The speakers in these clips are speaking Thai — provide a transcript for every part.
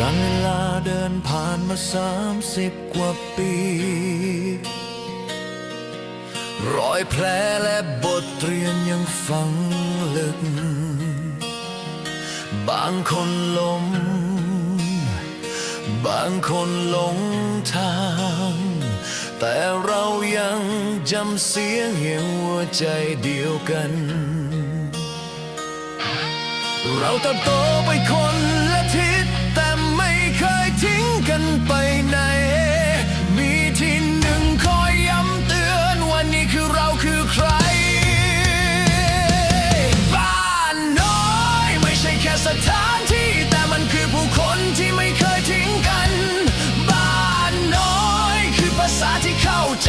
จากเวลาเดินผ่านมาสามสิบกว่าปี รอยแผลและบทเรียนยังฝังลึก บางคนล้ม บางคนหลงทาง แต่เรายังจำเสียงเหี่ยวหัวใจเดียวกัน เราเติบโตไปคนละทิ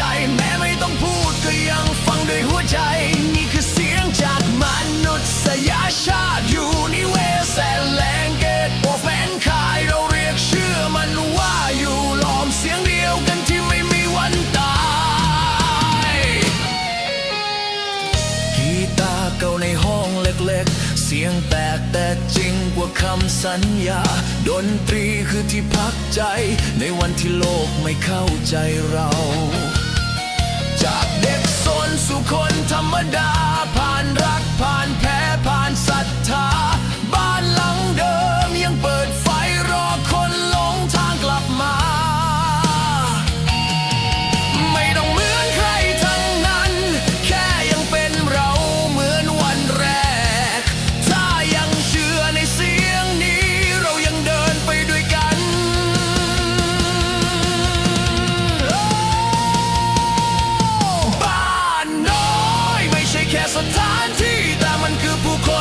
ใจแม้ไม่ต้องพูดก็ยังฟังด้วยหัวใจ นี่คือเสียงจากมนุษยชาติอยู่ในเวสแลงเกตโอแฟนคายเราเรียกชื่อมันว่าอยู่หลอมเสียงเดียวกันที่ไม่มีวันตายกีตาร์เก่าในห้องเล็กๆ เสียงแตกแต่จริงกว่าคำสัญญา ดนตรีคือที่พักใจ ในวันที่โลกไม่เข้าใจเรา จากเด็กสนสู่คนธรรมดา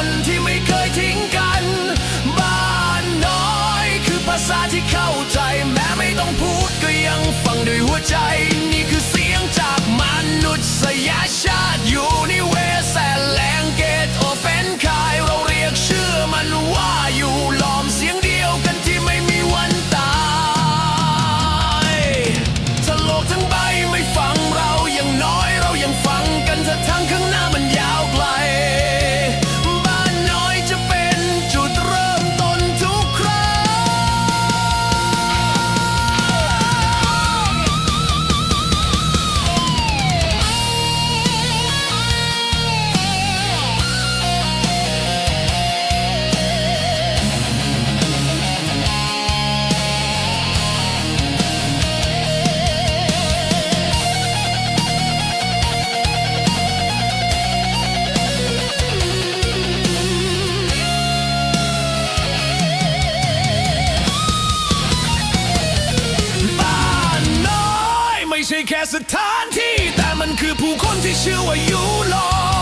คนที่ไม่เคยทิ้งกัน บ้านน้อยคือภาษาที่เข้าใจ แม้ไม่ต้องพูดก็ยังฟังด้วยหัวใจ ใช่แค่สถานที่ แต่มันคือผู้คนที่ชื่อว่าอยู่ลม